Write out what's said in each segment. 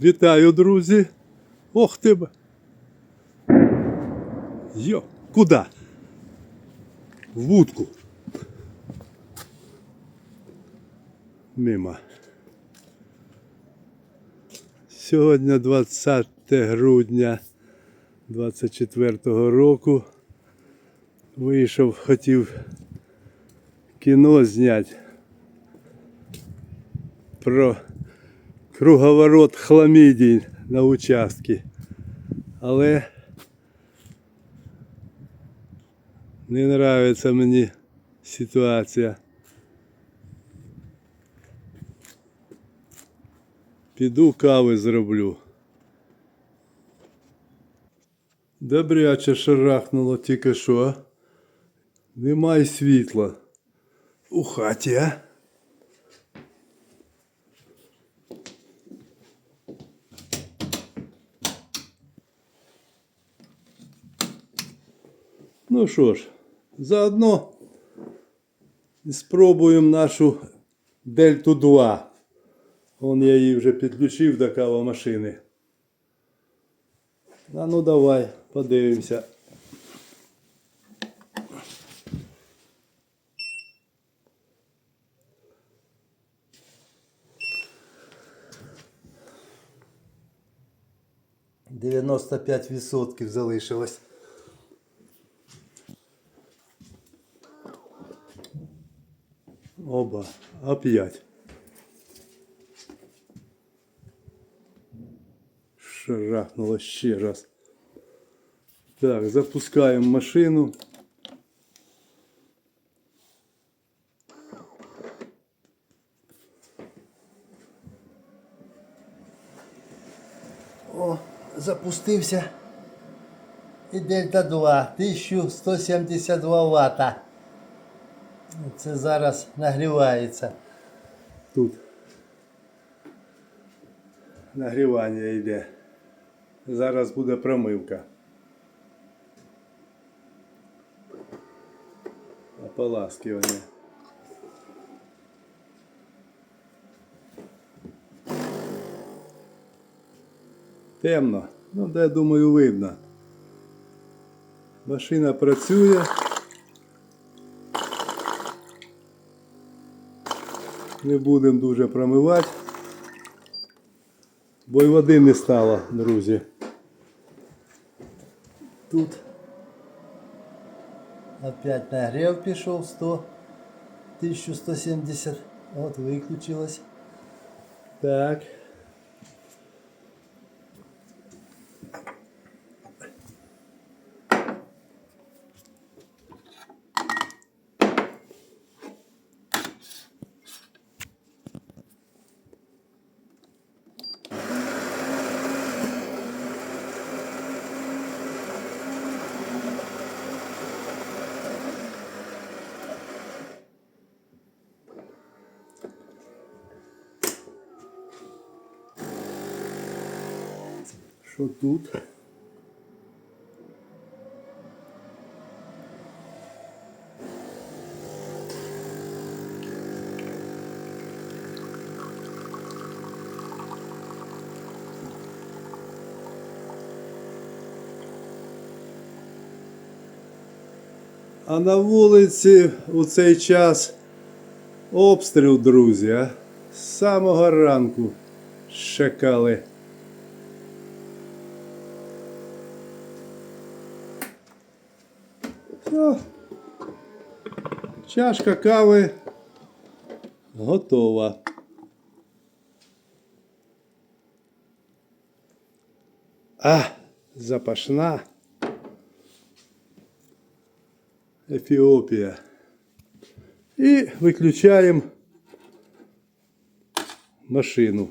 Вітаю, друзі. Ох ти б. Йо, куди? В вудку. Мимо. Сьогодні 20 грудня 24-го року. Вийшов, хотів кіно зняти про круговорот хламідій на участки. Але не нравиться мені ситуація. Піду кави зроблю. Добряче шарахнуло тільки що. Немає світла. У хаті, а? Ну що ж, заодно спробуємо нашу Дельту 2. Вон я її вже підключив до кавомашини. А ну давай, подивимося. Дев'яносто п'ять відсотків залишилось. Оба. Опять. Шарахнуло ще раз. Так, запускаємо машину. О, запустився. І Дельта 2, 1172 Вт. Це зараз нагрівається. Тут нагрівання йде. Зараз буде промивка. Ополаскивання. Темно. Ну, де, думаю, видно. Машина працює. Не будемо дуже промивати. Бо й води не стало, друзі. Тут опять нагрев пішов 100, 1170. От виключилось. Так. Що тут? А на вулиці у цей час обстріл, друзі, а? З самого ранку шакали. Все. Чашка кави готова. А, запашна. Ефіопія. І виключаємо машину.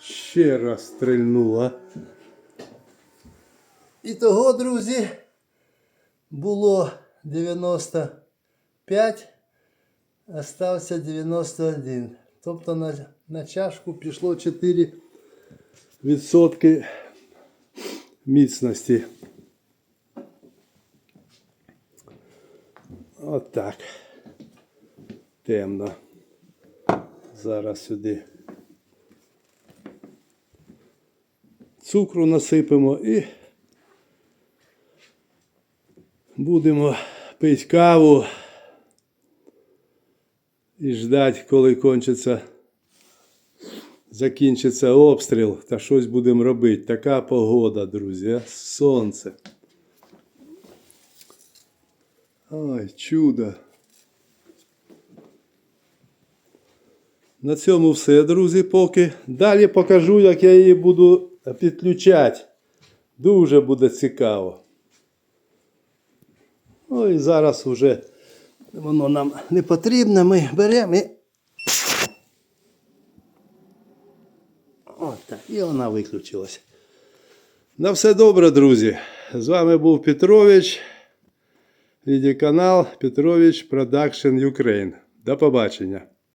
Ще раз стрельнула. І того, друзі, було 95, остався 91. Тобто на, на чашку пішло 4 відсотки міцності. От так. Темно. Зараз сюди. Цукру насипемо і будемо пити каву і ждати, коли кончиться, закінчиться обстріл та щось будемо робити. Така погода, друзі. Сонце. Ой, чудо. На цьому все, друзі, поки. Далі покажу, як я її буду підключати. Дуже буде цікаво. Ну і зараз вже воно нам не потрібно, ми беремо і. От так, і вона виключилась. На все добре, друзі. З вами був Петрович. Відеоканал Петрович Продакшн Ukraine. До побачення.